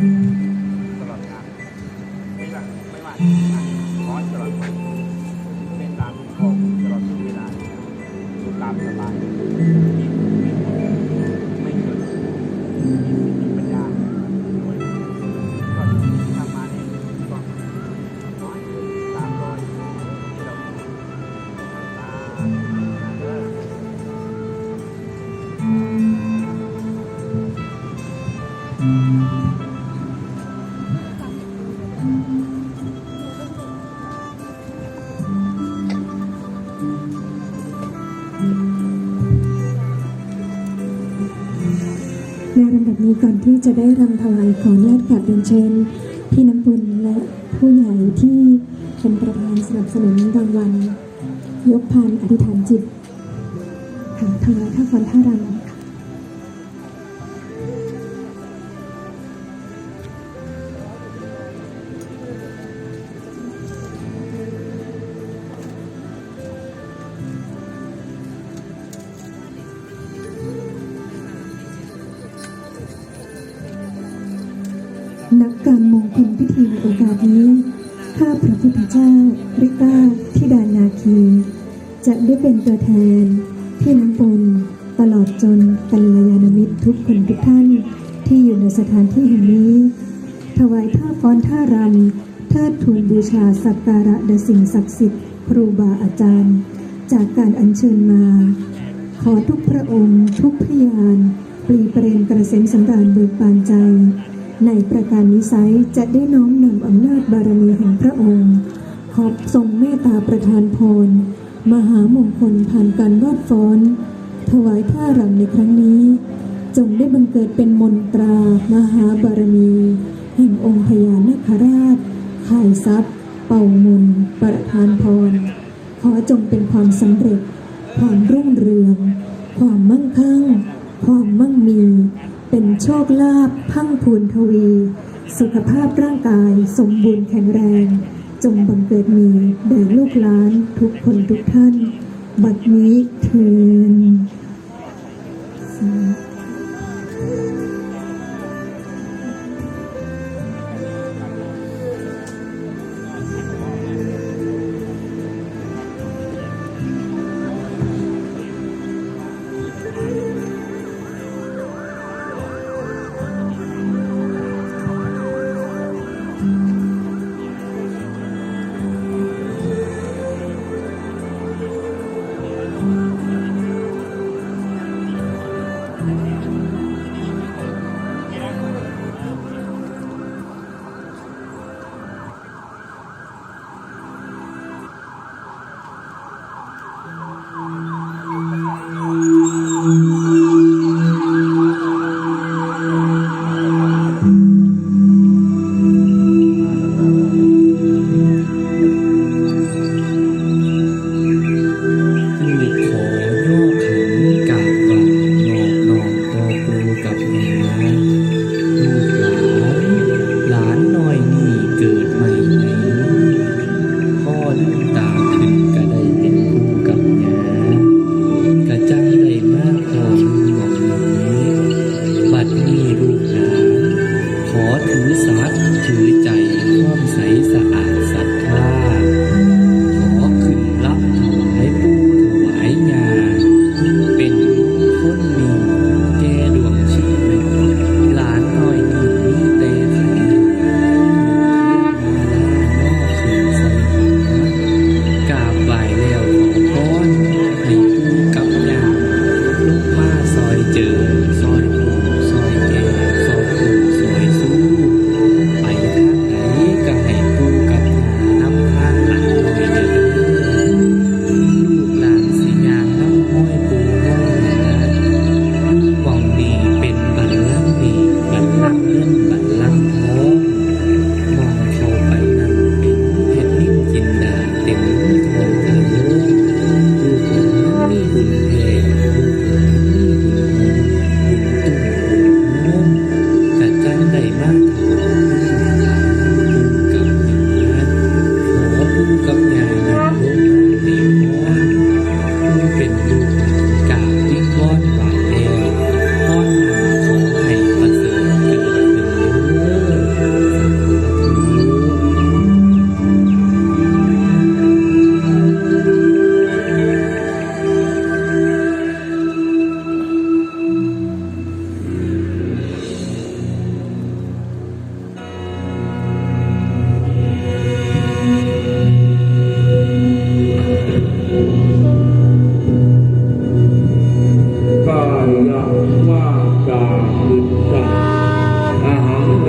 Mm-hmm. ที่จะได้รำถวายขออนุญาตกราบเรียนเชิญพี่น้ำบุญและผู้ใหญ่ที่เป็นประธานสนับสนุนรางวัลยกพานอธิษฐานจิตค่ะถวายข้าฟันท่ารำ จะได้เป็นตัวแทนที่น้ำปนตลอดจนกัลยาณมิตรทุกคนทุกท่านที่อยู่ในสถานที่แห่งนี้ ถวายท่าฟ้อนท่ารำเทิดทูนบูชาสักการะดสิ่งศักดิ์สิทธิ์ครูบาอาจารย์ จากการอัญเชิญมา ขอทุกพระองค์ ทุกพยานปรีเปรมกระเซ็นสำราญเบิกบานใจ ในประการนิสัยจะได้น้อมนำอำนาจบารมีแห่งพระองค์ ขอบทรงเมตตาประทานพร มหามงคลผ่านการวาดฟ้อน ถวายท่ารำในครั้งนี้ จงได้บังเกิดเป็นมนตรามหาบารมี แห่งองค์พญานาคราชข่ายทรัพย์ เป่ามนประทานพร ขอจงเป็นความสำเร็จ ความรุ่งเรือง ความมั่งคั่ง ความมั่งมี เป็นโชคลาภพังพูนทวี สุขภาพร่างกายสมบูรณ์แข็งแรง จงบังเกิดมีแด่ลูกหลานทุกคนทุกท่าน บัดนี้เทินข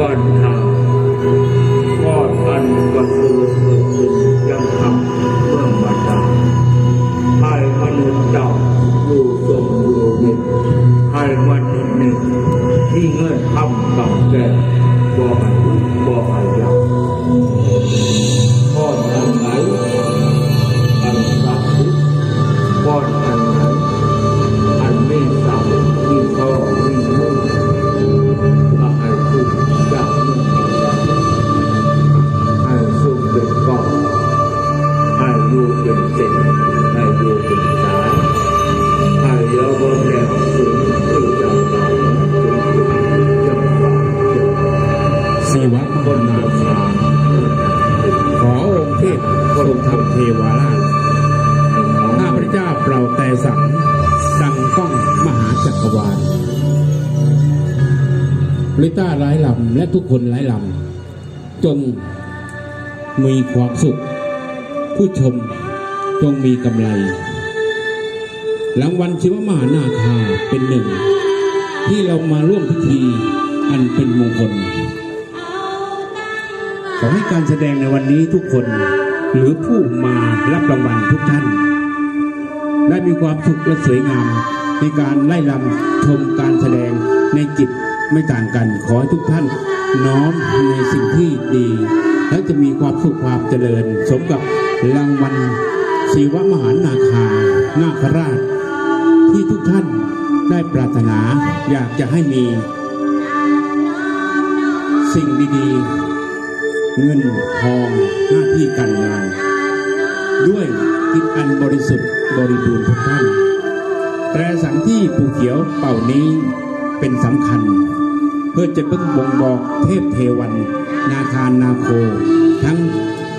วันหางวอดอันประเสริฐ ลิต้าร้ายลำและทุกคนร้ายลำจงมีความสุข ผู้ชมจงมีกำไรหลังวันชิวมหานาคาเป็นหนึ่ง ที่เรามาร่วมพิธีอันเป็นมงคลขอให้การแสดงในวันนี้ทุกคนหรือผู้มารับรางวัลทุกท่าน ได้มีความสุขและสวยงามในการไล่ลำชมการแสดงในจิต ไม่ต่างกัน ขอให้ทุกท่านน้อมในสิ่งที่ดี และจะมีความสุขความเจริญ สมกับรางวัลศิวมหานาคานาคราช ที่ทุกท่านได้ปรารถนาอยากจะให้มี สิ่งดีๆ เงินทองหน้าที่การงาน ด้วยจิตอันบริสุทธิ์บริบูรณ์ทุกท่าน แตรสังที่ปู่เขียวเป่านี้เป็นสำคัญ เพื่อจะเพิ่งบ่งบอกเทพเทวัน นาคารนาโค ทั้ง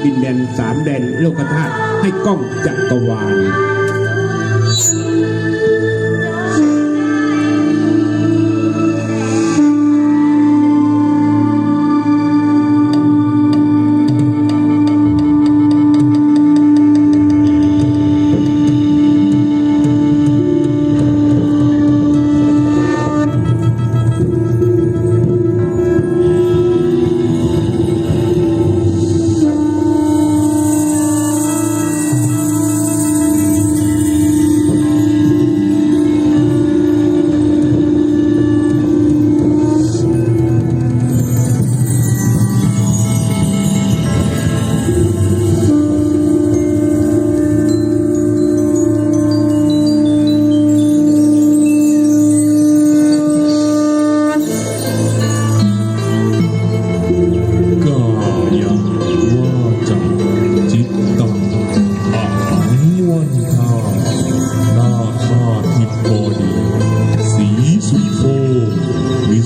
ดินแดนสามแดนโลกธาตุให้ก้องจักรวาล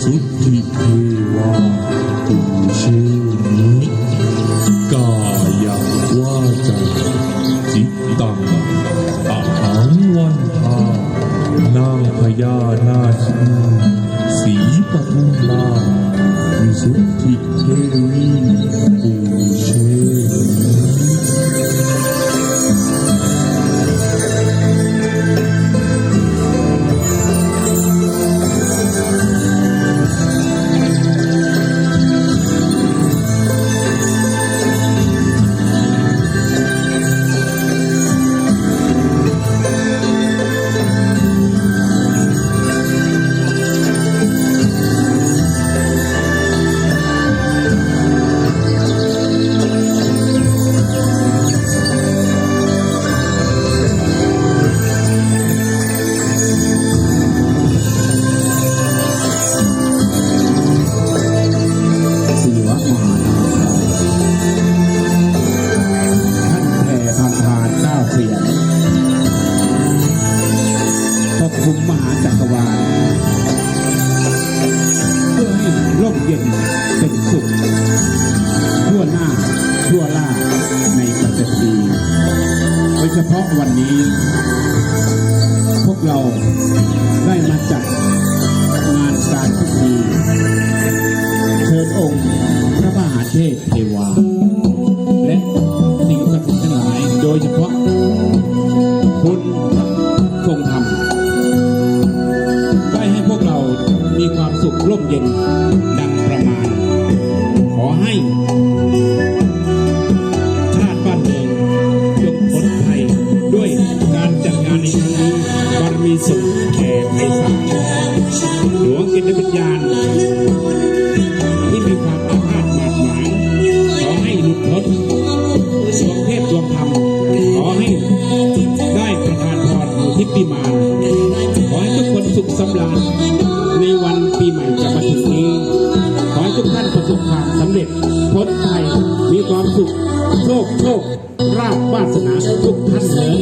วิ 50 ปีโดยเฉพาะวันนี้ พวกเราได้มาจัดงานการพิธีเชิญองค์พระมหาเทพเทวา และสิ่งศักดิ์สิทธิ์ทั้งหลาย โดยเฉพาะคุณทรงธรรมได้ให้พวกเรามีความสุขร่มเย็นดังประมาณ ขอให้ สุขโชคโชคราบวาสนาทุกท่านเลย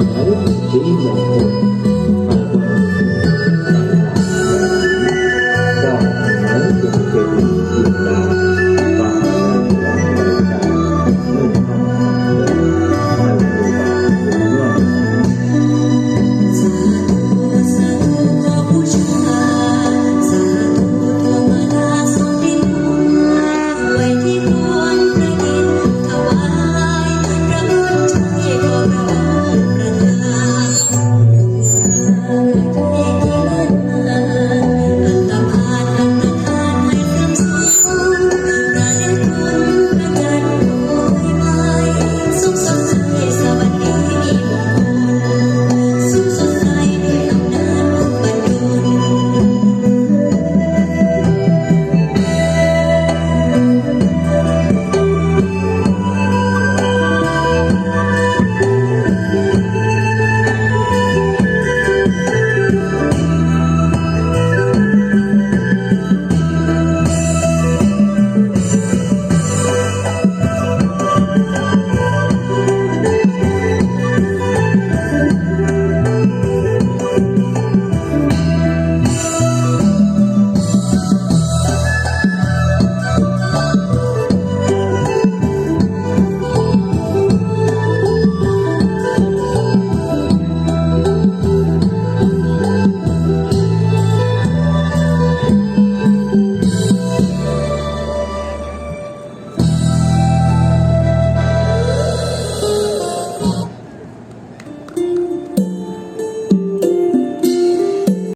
Mẫu chỉ một